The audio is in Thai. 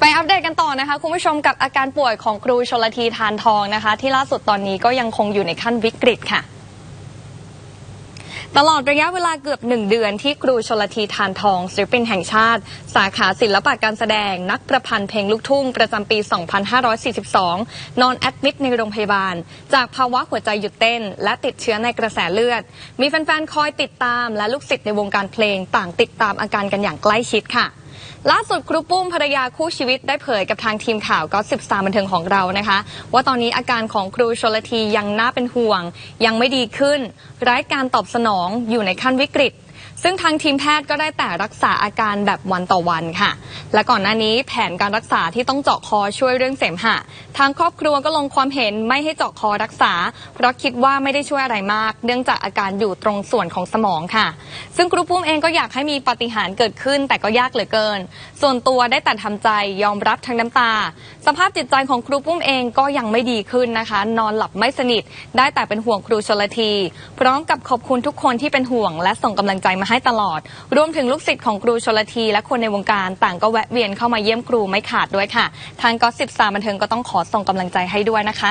ไปอัปเดตกันต่อนะคะ คุณผู้ชมกับอาการป่วยของครูชลทีทานทองนะคะ ที่ล่าสุดตอนนี้ก็ยังคงอยู่ในขั้นวิกฤตค่ะ ตลอดระยะเวลาเกือบหนึ่งเดือนที่ครูชลทีทานทองศิลปินแห่งชาติ สาขาศิลปะการแสดง นักประพันธ์เพลงลูกทุ่ง ประจำปี 2542 นอนแอดมิดในโรงพยาบาล จากภาวะหัวใจหยุดเต้น และติดเชื้อในกระแสเลือด มีแฟนๆคอยติดตามและลูกศิษย์ในวงการเพลงต่างติดตามอาการกันอย่างใกล้ชิดค่ะ ล่าสุดครูปุ้มภรรยาคู่ชีวิตได้เผยกับทางทีมข่าวก็สิบสามบันเทิงของเรานะคะ ว่าตอนนี้อาการของครูชลทียังน่าเป็นห่วง ยังไม่ดีขึ้น ไร้การตอบสนองอยู่ในขั้นวิกฤต ซึ่งทางทีมแพทย์ก็ได้แต่รักษาอาการแบบวันต่อวันค่ะ และก่อนหน้านี้แผนการรักษาที่ต้องเจาะคอช่วยเรื่องเสมหะ ทางครอบครัวก็ลงความเห็นไม่ให้เจาะคอรักษา เพราะคิดว่าไม่ได้ช่วยอะไรมาก เนื่องจากอาการอยู่ตรงส่วนของสมองค่ะ ซึ่งครูปุ้มเองก็อยากให้มีปาฏิหาริย์เกิดขึ้น แต่ก็ยากเหลือเกิน ส่วนตัวได้แต่ทำใจยอมรับทั้งน้ำตา สภาพจิตใจของครูปุ้มเองก็ยังไม่ดีขึ้นนะคะ นอนหลับไม่สนิท ได้แต่เป็นห่วงครูชลที พร้อมกับขอบคุณทุกคนที่เป็นห่วงและส่งกำลังใจมาาให้ตลอด รวมถึงลูกศิษย์ของครูชลทีและคนในวงการต่างก็แวะเวียนเข้ามาเยี่ยมครูไม่ขาดด้วยค่ะ ทางก็สิบสาบันเทิงก็ต้องขอส่งกำลังใจให้ด้วยนะคะ